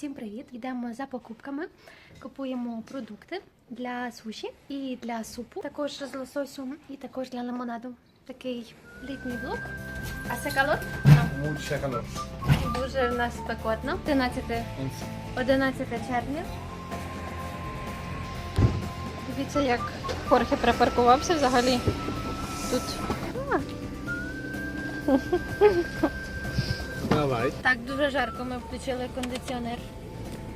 Всім привіт! Йдемо за покупками. Купуємо продукти для суші і для супу, також з лососю і також для лимонаду. Такий літній влог. А це калор? Mucha calor. Дуже в нас спекотно. 11, 11 червня. Дивіться, як Хорхе припаркувався взагалі. Тут. Давай. Так, дуже жарко. Ми включили кондиціонер.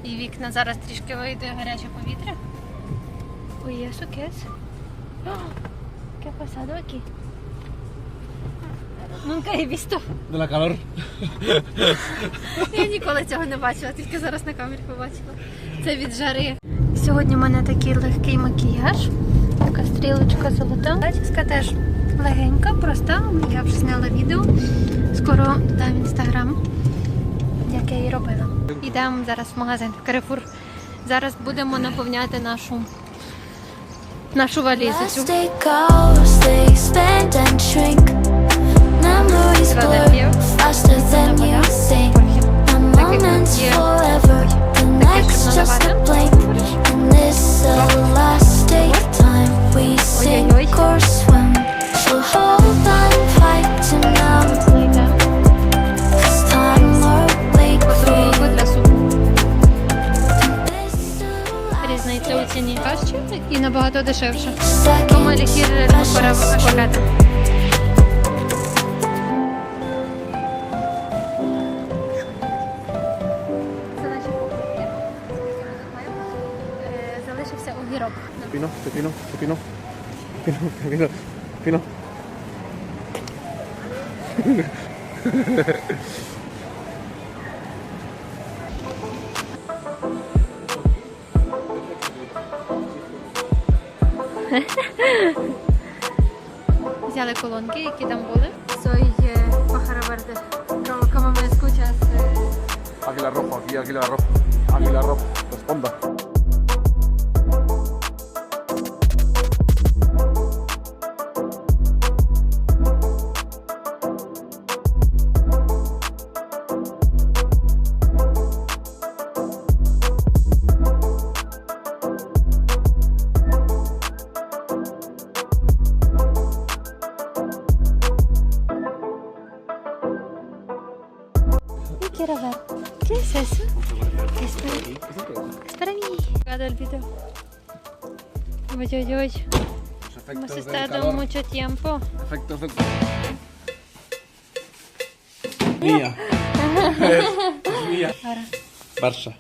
І вікна зараз трішки вийде гаряче повітря. Ой, є сукес. ¿Qué pasado aquí? Nunca he visto. De la calor. Я ніколи цього не бачила, тільки зараз на камері побачила. Це від жари. Сьогодні в мене такий легкий макіяж. Така стрілочка золота. Зачіска теж легенька, проста. Я вже зняла відео. Скоро додам інстаграм, Йдемо зараз в магазин в Carrefour. Зараз будемо наповняти нашу, нашу валізу. У ціні краще і набагато дешевше. Тому лікір пора. Е, Залишився огірок. Pepino. Pepino, pepino, pepino. Взяли колонки, які там були. Soy eh, pájaro verde. Pero como me escuchas, eh, Águila rojo, aquí águila rojo. Águila rojo, responda. Quiero ver. ¿Qué es eso? Es para, es para mí. El video. Hemos estado mucho tiempo. Efecto, efecto. Mía. es mía. Ahora. Barça.